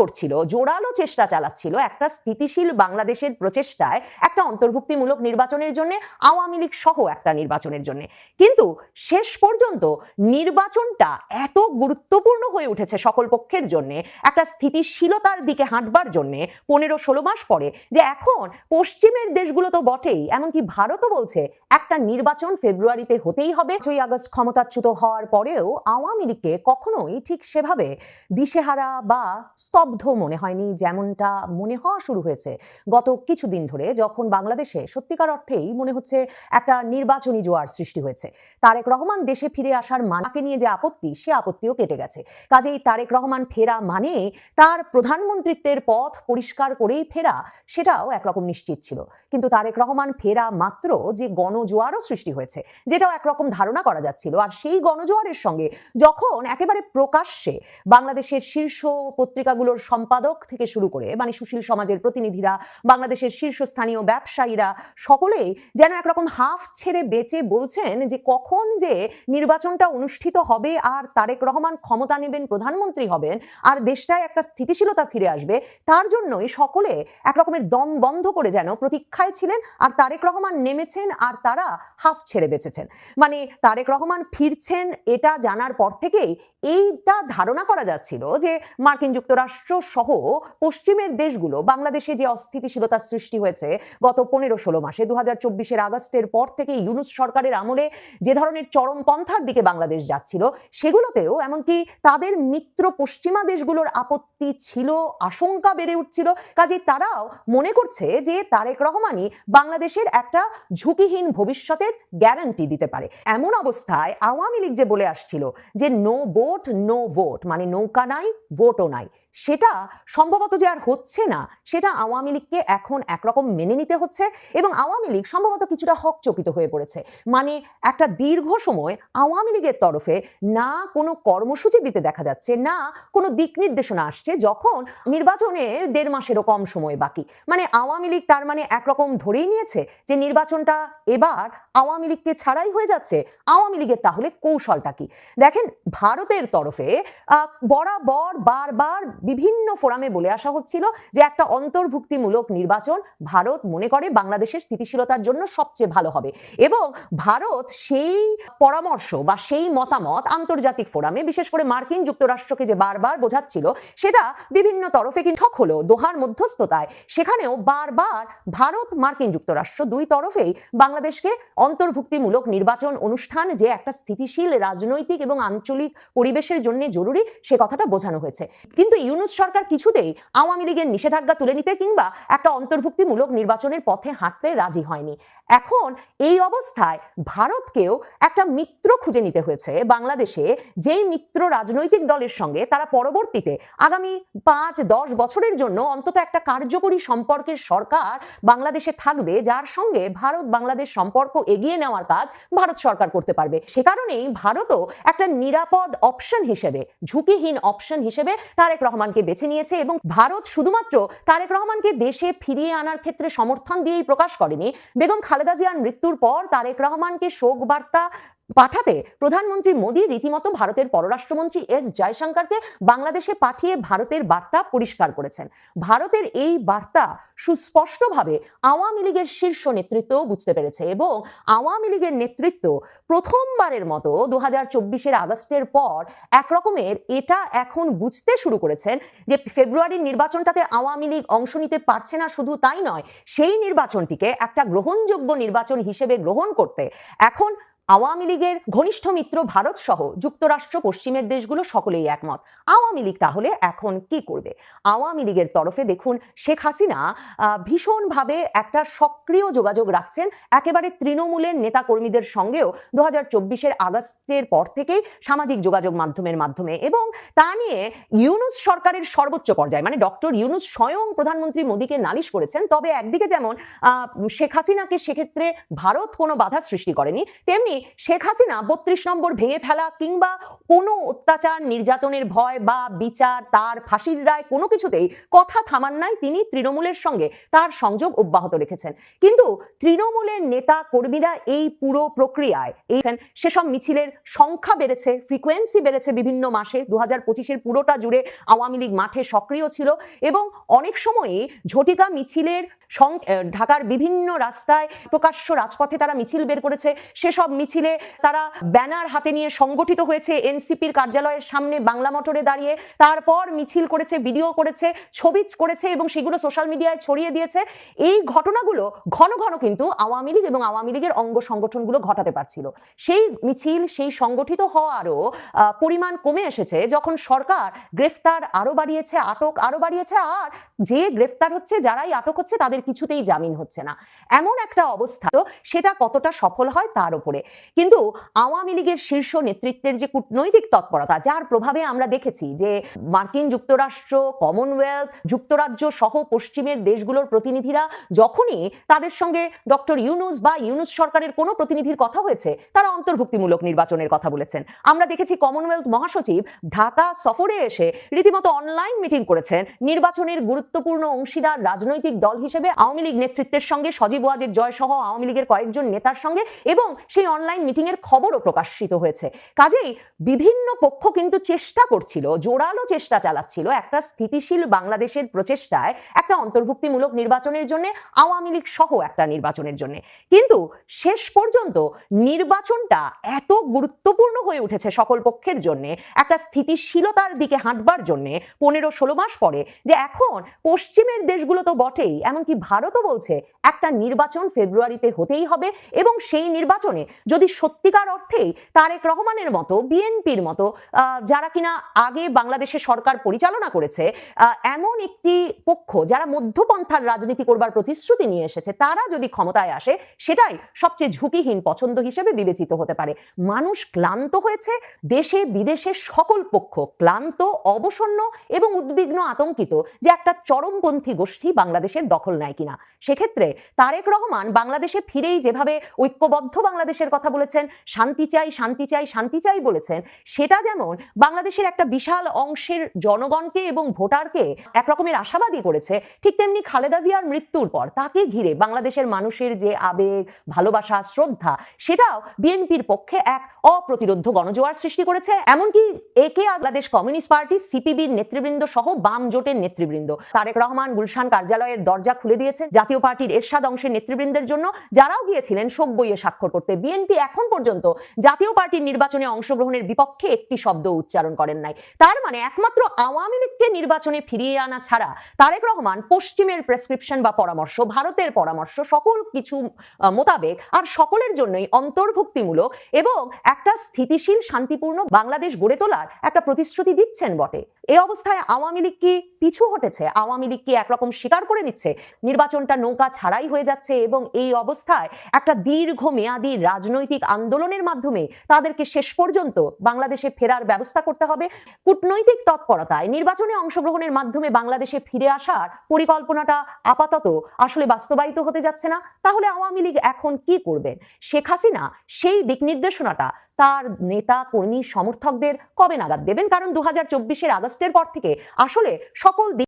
করছিল, জোরালো চেষ্টা চালাচ্ছিল একটা স্থিতিশীল বাংলাদেশের প্রচেষ্টায় একটা অন্তর্ভুক্তিমূলক নির্বাচনের জন্য, আওয়ামী লীগ সহ একটা নির্বাচনের জন্য। কিন্তু শেষ পর্যন্ত নির্বাচনটা এত গুরুত্বপূর্ণ হয়ে উঠেছে সকল পক্ষের জন্য, একটা স্থিতিশীলতার দিকে হাঁটবার জন্য পনেরো ষোলো মাস পরে, যে এখন পশ্চিমের দেশগুলো তো বটেই, এমনকি ভারতও বলছে একটা নির্বাচন ফেব্রুয়ারিতে হতেই হবে। ছয় আগস্ট ক্ষমতাচ্যুত হওয়ার পরেও আওয়ামী লীগকে কখনোই ঠিক সেভাবে দিশেহারা বা স্তব্ধ মনে হয়নি যেমনটা মনে হওয়া শুরু হয়েছে গত কিছুদিন ধরে, যখন বাংলাদেশে সত্যিকার অর্থেই মনে হচ্ছে একটা নির্বাচনী জোয়ার সৃষ্টি হয়েছে। তারেক রহমান দেশে ফিরে আসার মানাকে নিয়ে যে আপত্তি, সে আপত্তিও কেটে গেছে। কাজেই তারেক রহমান ফেরা মানে তার প্রধানমন্ত্রিত্বের পথ পরিষ্কার করেই ফেরা, সেটাও একরকম নিশ্চিত ছিল। কিন্তু তারেক রহমান ফেরা মাত্র যে গণজোয়ারও সৃষ্টি হয়েছে, যেটাও একরকম ধারণা করা যাচ্ছিল। আর সেই গণজোয়ারের সঙ্গে যখন একেবারে প্রকাশ্যে বাংলাদেশের শীর্ষ পত্রিকাগুলোর সম্পাদক থেকে শুরু করে মানে সুশীল সমাজের প্রতিনিধিরা, বাংলাদেশের শীর্ষস্থানীয় ব্যবসায়ীরা, সকলেই যেন একরকম হাফ ছেড়ে বেঁচে বলছেন যে কখন যে নির্বাচনটা অনুষ্ঠিত হবে আর তারেক রহমান ক্ষমতা নেবেন, প্রধানমন্ত্রী হবেন, আর দেশটায় একটা স্থিতিশীলতা ফিরে আসবে, তার জন্যই সকলে একরকমের দম বন্ধ করে যেন প্রতীক্ষায় ছিলেন আর তারেক রহমান নেমেছেন আর তারা হাফ ছেড়ে বেঁচেছেন। মানে তারেক রহমান ফিরছেন এটা জানার পর থেকেই এইটা ধারণা করা যাচ্ছিল যে মার্কিন যুক্তরাষ্ট্র সহ পশ্চিমের দেশগুলো, বাংলাদেশে যে অস্থিতিশীলতা সৃষ্টি হয়েছে গত পনেরো ষোলো মাসে দু হাজার চব্বিশের আগস্টের পর থেকে ইউনুস সরকারের আমলে যে ধরনের চরমপন্থার দিকে বাংলাদেশ যাচ্ছিল, সেগুলোতেও এমনকি তাদের মিত্র পশ্চিমা দেশগুলোর আপত্তি ছিল, আশঙ্কা বেড়ে উঠছিল। কাজে তারাও মনে করছে যে তারেক রহমানই বাংলাদেশের একটা ঝুঁকিহীন ভবিষ্যতের গ্যারান্টি দিতে পারে। এমন অবস্থায় আওয়ামী লীগ যে বলে আসছিল যে, নো ভোট নো ভোট মানে নৌকা নাই ভোটও নাই। সেটা সম্ভবত যে আর হচ্ছে না, সেটা আওয়ামী লীগকে এখন একরকম মেনে নিতে হচ্ছে এবং আওয়ামী লীগ সম্ভবত কিছুটা হকচকিত হয়ে পড়েছে। মানে একটা দীর্ঘ সময় আওয়ামী লীগের তরফে না কোনো কর্মসূচি দিতে দেখা যাচ্ছে, না কোনো দিক নির্দেশনা আসছে যখন নির্বাচনের দেড় মাসেরও কম সময় বাকি। মানে আওয়ামী লীগ তার মানে একরকম ধরেই নিয়েছে যে নির্বাচনটা এবার আওয়ামী লীগকে ছাড়াই হয়ে যাচ্ছে, আওয়ামী লীগের তাহলে কৌশলটা কি? দেখেন, ভারতের তরফে বরাবর বারবার বিভিন্ন ফোরামে বলে আসা হচ্ছিল যে একটা অন্তর্ভুক্তিমূলক নির্বাচন ভারত মনে করে বাংলাদেশের স্থিতিশীলতার জন্য সবচেয়ে ভালো হবে। এবং ভারত সেই পরামর্শ বা সেই মতামত আন্তর্জাতিক ফোরামে, বিশেষ করে মার্কিন যুক্তরাষ্ট্রকে যে বারবার বোঝাচ্ছিল, সেটা বিভিন্ন তরফে কিন্তু ঠক হলো দোহার মধ্যস্থতায়। সেখানেও বারবার ভারত, মার্কিন যুক্তরাষ্ট্র দুই তরফেই বাংলাদেশকে অন্তর্ভুক্তিমূলক নির্বাচন অনুষ্ঠান যে একটা স্থিতিশীল রাজনৈতিক এবং আঞ্চলিক পরিবেশের জন্য জরুরি, সে কথাটা বোঝানো হয়েছে। কিন্তু ইউনুস সরকার কিছুতেই আওয়ামী লীগের নিষেধাজ্ঞা তুলে নিতে কিংবা একটা অন্তর্ভুক্তিমূলক নির্বাচনের পথে হাঁটতে রাজি হয়নি। এখন এই অবস্থায় ভারতকেও একটা মিত্র খুঁজে নিতে হয়েছে বাংলাদেশে, যেই মিত্র রাজনৈতিক দলের সঙ্গে তারা পরবর্তীতে আগামী পাঁচ, দশ বছরের জন্য অন্তত একটা কার্যকরী সম্পর্কের সরকার বাংলাদেশে থাকবে, যার সঙ্গে ভারত বাংলাদেশ সম্পর্ক এগিয়ে নেওয়ার কাজ ভারত সরকার করতে পারবে। সে কারণেই ভারতও একটা নিরাপদ অপশন হিসেবে, ঝুঁকিহীন অপশন হিসেবে তারেক রহমানকে বেছে নিয়েছে এবং ভারত শুধুমাত্র তারেক রহমানকে দেশে ফিরিয়ে আনার ক্ষেত্রে সমর্থন দিয়েই প্রকাশ করেনি। বেগম খালেদা জিয়ার মৃত্যুর পর তারেক রহমানকে শোক বার্তা পাঠাতে প্রধানমন্ত্রী মোদী রীতিমতো ভারতের পররাষ্ট্রমন্ত্রী এস জয়শঙ্করকে বাংলাদেশে পাঠিয়ে ভারতের বার্তা পরিষ্কার করেছেন। ভারতের এই বার্তা সুস্পষ্টভাবে আওয়ামী লীগের শীর্ষ নেতৃত্ব বুঝতে পেরেছে এবং আওয়ামী লীগের নেতৃত্ব প্রথমবারের মতো দু হাজার চব্বিশের আগস্টের পর একরকমের এটা এখন বুঝতে শুরু করেছেন যে ফেব্রুয়ারির নির্বাচনটাতে আওয়ামী লীগ অংশ নিতে পারছে না শুধু তাই নয়, সেই নির্বাচনটিকে একটা গ্রহণযোগ্য নির্বাচন হিসেবে গ্রহণ করতে এখন আওয়ামী লীগের ঘনিষ্ঠ মিত্র ভারত সহ যুক্তরাষ্ট্র, পশ্চিমের দেশগুলো সকলেই একমত। আওয়ামী লীগ তাহলে এখন কি করবে? আওয়ামী লীগের তরফে দেখুন, শেখ হাসিনা ভীষণভাবে একটা সক্রিয় যোগাযোগ রাখছেন একেবারে তৃণমূলের নেতা কর্মীদের সঙ্গেও দু হাজার চব্বিশের আগস্টের পর থেকেই সামাজিক যোগাযোগ মাধ্যমের মাধ্যমে এবং তা নিয়ে ইউনুস সরকারের সর্বোচ্চ পর্যায়ে মানে ডক্টর ইউনুস স্বয়ং প্রধানমন্ত্রী মোদীকে নালিশ করেছেন, তবে একদিকে যেমন শেখ হাসিনাকে সেক্ষেত্রে ভারত কোনো বাধা সৃষ্টি করেনি, তেমনি তিনি শেখ হাসিনা বত্রিশ নম্বর ভেঙে ফেলা কিংবা কোনো অত্যাচার, নির্যাতনের ভয় বা বিচার, তার ফাঁসির রায় কোনো কিছুতেই কথা থামান নাই তিনি তৃণমূলের সঙ্গে তার সংযোগ অব্যাহত রেখেছেন। কিন্তু তৃণমূলের নেতা কর্মীরা এই পুরো প্রক্রিয়ায় এই সেসব মিছিলের সংখ্যা বেড়েছে ফ্রিকোয়েন্সি বেড়েছে বিভিন্ন মাসে। দু হাজার পঁচিশের পুরোটা জুড়ে আওয়ামী লীগ মাঠে সক্রিয় ছিল এবং অনেক সময়ই ঝটিকা মিছিলের ঢাকার বিভিন্ন রাস্তায় প্রকাশ্য রাজপথে তারা মিছিল বের করেছে। সেসব মিছিলে তারা ব্যানার হাতে নিয়ে সংগঠিত হয়েছে। এনসিপির কার্যালয়ের সামনে বাংলা মোটরে দাঁড়িয়ে তারপর মিছিল করেছে, ভিডিও করেছে, ছবি করেছে এবং সেগুলো সোশ্যাল মিডিয়ায় ছড়িয়ে দিয়েছে। এই ঘটনাগুলো ঘন ঘন কিন্তু আওয়ামী লীগ এবং আওয়ামী লীগের অঙ্গ সংগঠনগুলো ঘটাতে পারছিল। সেই মিছিল, সেই সংগঠিত হওয়ারও পরিমাণ কমে এসেছে যখন সরকার গ্রেফতার আরও বাড়িয়েছে, আটক আরও বাড়িয়েছে আর যে গ্রেফতার হচ্ছে, যারাই আটক হচ্ছে তাদের কিছুতেই জামিন হচ্ছে না। এমন একটা অবস্থা, তো সেটা কতটা সফল হয় তার উপরে। কিন্তু আওয়ামী লীগের শীর্ষ নেতৃত্বের যে কূটনৈতিক তৎপরতা, যার প্রভাবে আমরা দেখেছি যে মার্কিন যুক্তরাষ্ট্র, কমনওয়েলথ, যুক্তরাজ্য সহ পশ্চিমের দেশগুলোর প্রতিনিধিরা যখনই তাদের সঙ্গে ডক্টর ইউনুস বা ইউনুস সরকারের কোনো প্রতিনিধির কথা হয়েছে, তারা অন্তর্ভুক্তিমূলক নির্বাচনের কথা বলেছেন। আমরা দেখেছি কমনওয়েলথ মহাসচিব ঢাকা সফরে এসে রীতিমতো অনলাইন মিটিং করেছেন। নির্বাচনের গুরুত্বপূর্ণ অংশীদার রাজনৈতিক দল হিসেবে আওয়ামী লীগ নেতৃত্বের সঙ্গে সজীব ওয়াজের জয় সহ আওয়ামী লীগের কয়েকজন নেতার সঙ্গে এবং সেই অনলাইন মিটিং এর খবরও প্রকাশিত হয়েছে। কাজেই বিভিন্ন পক্ষ কিন্তু চেষ্টা করছিল, জোরালো চেষ্টা চালাচ্ছিল একটা স্থিতিশীল বাংলাদেশের প্রচেষ্টায় একটা অন্তর্ভুক্তিমূলক নির্বাচনের জন্য, আওয়ামী লীগ সহ একটা নির্বাচনের জন্য। কিন্তু শেষ পর্যন্ত নির্বাচনটা এত গুরুত্বপূর্ণ হয়ে উঠেছে সকল পক্ষের জন্য, একটা স্থিতিশীলতার দিকে হাঁটবার জন্য পনেরো ষোলো মাস পরে, যে এখন পশ্চিমের দেশগুলো তো বটেই, এমনকি ভারতও বলছে একটা নির্বাচন ফেব্রুয়ারিতে হতেই হবে এবং সেই নির্বাচনে যদি সত্যিকার অর্থেই তারেক রহমানের মতো, বিএনপির মতো যারা কিনা আগে বাংলাদেশে সরকার পরিচালনা করেছে এমন একটি পক্ষ যারা মধ্যপন্থার রাজনীতি করবার প্রতিশ্রুতি নিয়ে এসেছে, তারা যদি ক্ষমতায় আসে, সেটাই সবচেয়ে ঝুঁকিহীন পছন্দ হিসেবে বিবেচিত হতে পারে। মানুষ ক্লান্ত হয়েছে, দেশে বিদেশে সকল পক্ষ ক্লান্ত, অবসন্ন এবং উদ্বিগ্ন, আতঙ্কিত যে একটা চরমপন্থী গোষ্ঠী বাংলাদেশের দখল নেয় কিনা। সেক্ষেত্রে তারেক রহমান বাংলাদেশে ফিরেই যেভাবে ঐক্যবদ্ধ বাংলাদেশের কথা বলেছেন, শান্তি চাই শান্তি চাই শান্তি চাই বলেছেন, সেটা যেমন বাংলাদেশের একটা বিশাল অংশের জনগণকে এবং ভোটারকে একরকমের আশাবাদী করেছে, ঠিক তেমনি খালেদা জিয়ার মৃত্যুর পর তাকে ঘিরে বাংলাদেশের মানুষের যে আবেগ, ভালোবাসা, শ্রদ্ধা, সেটাও বিএনপির পক্ষে এক অপ্রতিরোধ্য গণজোয়ার সৃষ্টি করেছে। এমনকি একে বাংলাদেশ কমিউনিস্ট পার্টি, সিপিবির নেতৃবৃন্দ সহ বাম জোটের নেতৃবৃন্দ। তারেক রহমান গুলশান কার্যালয়ের দরজা খুলে দিয়েছেন জাতীয় পার্টির এরশাদ অংশের নেতৃবৃন্দের জন্য, যারাও গিয়েছিলেন শোক বইয়ে স্বাক্ষর করতে। বিএনপি এখন পর্যন্ত জাতীয় পার্টির নির্বাচনে অংশগ্রহণের বিপক্ষে একটি শব্দ উচ্চারণ করেন নাই। তার মানে একমাত্র আওয়ামী লীগকে নির্বাচনে ফিরিয়ে আনা ছাড়া তারেক রহমান পশ্চিমের প্রেসক্রিপশন বা পরামর্শ, ভারতের পরামর্শ, সকল কিছু মোতাবেক আর সকলের জন্যই অন্তর্ভুক্তিমূলক এবং একটা স্থিতিশীল, শান্তিপূর্ণ বাংলাদেশ গড়ে তোলার একটা প্রতিশ্রুতি দিচ্ছেন বটে। এই অবস্থায় আওয়ামী লীগ কি পিছু হটেছে? আওয়ামী লীগ কি একরকম স্বীকার করে নিচ্ছে? নির্বাচনটা নৌকা ছাড়াই হয়ে যাচ্ছে এবং এই অবস্থায় একটা দীর্ঘ মেয়াদী রাজনৈতিক আন্দোলনের মাধ্যমে তাদেরকে শেষ পর্যন্ত বাংলাদেশে ফেরার ব্যবস্থা করতে হবে। কূটনৈতিক তৎপরতায় নির্বাচনে অংশগ্রহণের মাধ্যমে বাংলাদেশে ফিরে আসার পরিকল্পনাটা আপাতত আসলে বাস্তবায়িত হতে যাচ্ছে না। তাহলে আওয়ামী লীগ এখন কি করবেন শেখ হাসিনা সেই দিক নির্দেশনাটা তার নেতা, কর্মী, সমর্থকদের কবে নাগাদ দেবেন? কারণ দু হাজার আগস্টের পর থেকে আসলে সকল